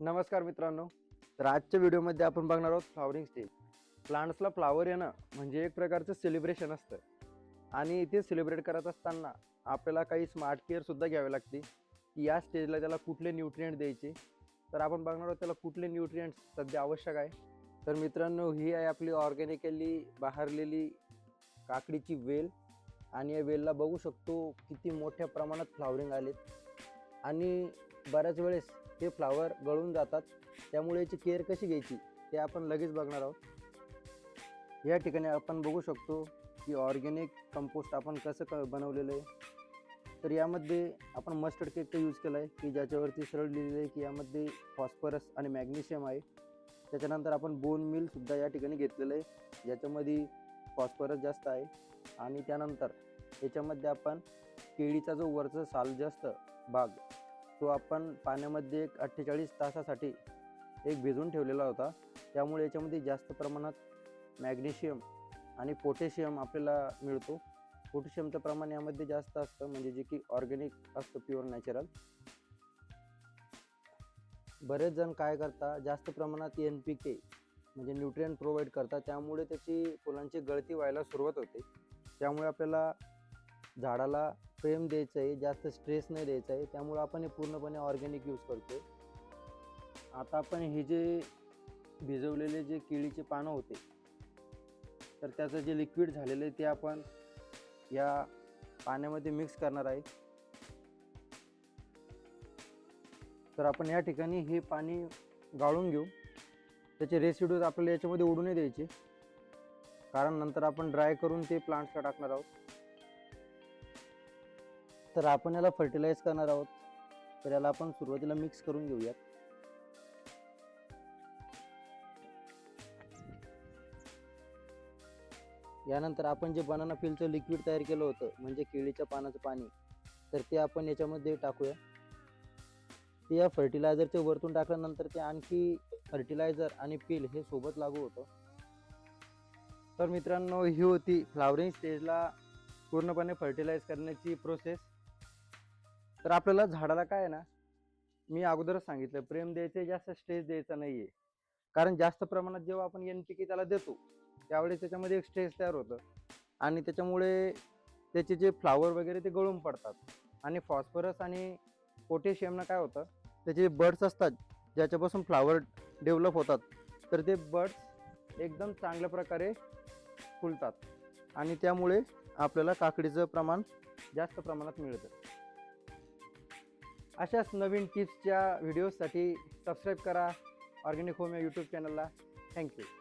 नमस्कार मित्रांनो. तर आजच्या व्हिडिओमध्ये आपण बघणार आहोत फ्लावरिंग स्टेज प्लांट्सला फ्लावर येणं म्हणजे एक प्रकारचं सेलिब्रेशन असतं. आणि इथे सेलिब्रेट करत असताना आपल्याला काही स्मार्ट केअरसुद्धा घ्यावे लागते. की या स्टेजला त्याला कुठले न्यूट्रियंट द्यायचे. तर आपण बघणार आहोत त्याला कुठले न्यूट्रियंट्स सध्या आवश्यक आहे. तर मित्रांनो ही आहे आपली ऑर्गॅनिकली बहारलेली काकडीची वेल. आणि या वेलला बघू शकतो किती मोठ्या प्रमाणात फ्लावरिंग आलेत. आणि बऱ्याच वेळेस ते फ्लावर गळून जातात. त्यामुळे याची केअर कशी घ्यायची ते आपण लगेच बघणार आहोत. या ठिकाणी आपण बघू शकतो की ऑर्गॅनिक कंपोस्ट आपण कसं क बनवलेलं आहे. तर यामध्ये आपण मस्टर्ड केकचा यूज केला आहे की ज्याच्यावरती सरळ लिहिलेलं आहे की यामध्ये फॉस्फरस आणि मॅग्नेशियम आहे. त्याच्यानंतर आपण बोन मिलसुद्धा या ठिकाणी घेतलेलं आहे. ज्याच्यामध्ये फॉस्फरस जास्त आहे. आणि त्यानंतर याच्यामध्ये आपण केळीचा जो वरचा साल जास्त भाग तो आपण पाण्यामध्ये एक अठ्ठेचाळीस तासासाठी एक भिजवून ठेवलेला होता. त्यामुळे याच्यामध्ये जास्त प्रमाणात मॅग्नेशियम आणि पोटॅशियम आपल्याला मिळतो. पोटॅशियमचं प्रमाण यामध्ये जास्त असतं म्हणजे जे की ऑर्गॅनिक असतं प्युअर नॅचरल. बरेच जण काय करता जास्त प्रमाणात एन पी के म्हणजे न्यूट्रियन प्रोव्हाइड करतात. त्यामुळे त्याची फुलांची गळती व्हायला सुरुवात होते. त्यामुळे आपल्याला झाडाला प्रेम द्यायचं आहे जास्त स्ट्रेस नाही द्यायचा आहे त्यामुळं आपण हे पूर्णपणे ऑर्गॅनिक यूज करतो आता आपण हे जे भिजवलेले जे केळीचे पानं होते तर त्याचं जे लिक्विड झालेलं आहे ते आपण या पाण्यामध्ये मिक्स करणार आहे. तर आपण या ठिकाणी हे पाणी गाळून घेऊ. त्याचे रेसिड्यूज आपल्याला याच्यामध्ये ओढू नाही द्यायचे. कारण नंतर आपण ड्राय करून ते प्लांट्सला टाकणार आहोत. तर आपण याला फर्टिलाइज करणार आहोत. तर याला आपण सुरुवातीला मिक्स करून घेऊयात. यानंतर आपण जे बनाना फिलचं लिक्विड तयार केलं होतं म्हणजे केळीच्या पानाचं पाणी तर ते आपण याच्यामध्ये टाकूया. ते या फर्टिलायझरच्या वरतून टाकल्यानंतर ते आणखी फर्टिलायझर आणि पील हे सोबत लागू होतं. तर मित्रांनो ही होती फ्लावरिंग स्टेजला पूर्णपणे फर्टिलाइज करण्याची प्रोसेस तर आपल्याला झाडाला काय आहे ना मी अगोदरच सांगितलं प्रेम द्यायचं जास्त स्ट्रेस द्यायचा नाही आहे कारण जास्त प्रमाणात जेव्हा आपण एन पी के त्याला देतो त्यावेळेस त्याच्यामध्ये एक स्ट्रेस तयार होतं. आणि त्याच्यामुळे त्याचे जे फ्लावर वगैरे ते गळून पडतात. आणि फॉस्फरस आणि पोटॅशियमनं काय होतं त्याचे बर्ड्स असतात ज्याच्यापासून फ्लावर डेव्हलप होतात तर ते बर्ड्स एकदम चांगल्या प्रकारे फुलतात. आणि त्यामुळे आपल्याला काकडीचं प्रमाण जास्त प्रमाणात मिळतं. अशाच नवीन टिप्सच्या व्हिडिओजसाठी सबस्क्राईब करा. ऑर्गॅनिक होम या यूट्यूब चॅनलला थँक्यू